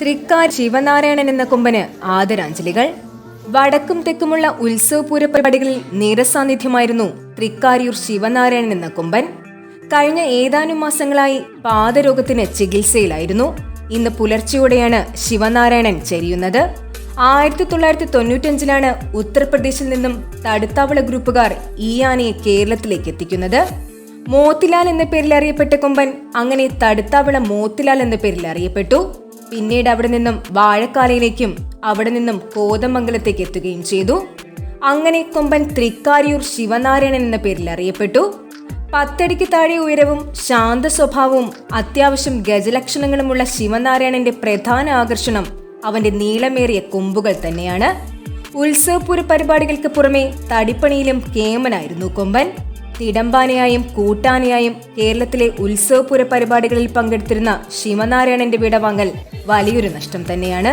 തൃക്കാർ ശിവനാരായണൻ എന്ന കൊമ്പന് ആദരാഞ്ജലികൾ. വടക്കും തെക്കുമുള്ള ഉത്സവപൂര പരിപാടികളിൽ നിരസാന്നിധ്യമായിരുന്നു തൃക്കാരിയൂർ ശിവനാരായണൻ എന്ന കൊമ്പൻ. കഴിഞ്ഞ ഏതാനും മാസങ്ങളായി പാദരോഗത്തിന് ചികിത്സയിലായിരുന്നു. ഇന്ന് പുലർച്ചെയോടെയാണ് ശിവനാരായണൻ ചെരിയുന്നത്. ആയിരത്തി തൊള്ളായിരത്തി തൊണ്ണൂറ്റഞ്ചിലാണ് ഉത്തർപ്രദേശിൽ നിന്നും തടുത്താവള ഗ്രൂപ്പുകാർ ഈ ആനയെ കേരളത്തിലേക്ക് എത്തിക്കുന്നത്. മോത്തിലാൽ എന്ന പേരിൽ അറിയപ്പെട്ട കൊമ്പൻ അങ്ങനെ തടുത്താവള മോത്തിലാൽ എന്ന പേരിൽ അറിയപ്പെട്ടു. പിന്നീട് അവിടെ നിന്നും വാഴക്കാലയിലേക്കും അവിടെ നിന്നും കോതമംഗലത്തേക്ക് എത്തുകയും ചെയ്തു. അങ്ങനെ കൊമ്പൻ തൃക്കാരിയൂർ ശിവനാരായണൻ എന്ന പേരിൽ അറിയപ്പെട്ടു. പത്തടിക്ക് താഴെ ഉയരവും ശാന്ത സ്വഭാവവും അത്യാവശ്യം ഗജലക്ഷണങ്ങളുമുള്ള ശിവനാരായണന്റെ പ്രധാന ആകർഷണം അവന്റെ നീളമേറിയ കൊമ്പുകൾ തന്നെയാണ്. ഉത്സവപൂര പരിപാടികൾക്ക് പുറമെ തടിപ്പണിയിലും കേമനായിരുന്നു കൊമ്പൻ. തിടമ്പാനയായും കൂട്ടാനയായും കേരളത്തിലെ ഉത്സവപുര പരിപാടികളിൽ പങ്കെടുത്തിരുന്ന ശിവനാരായണന്റെ വിടവാങ്ങൽ വലിയൊരു നഷ്ടം തന്നെയാണ്.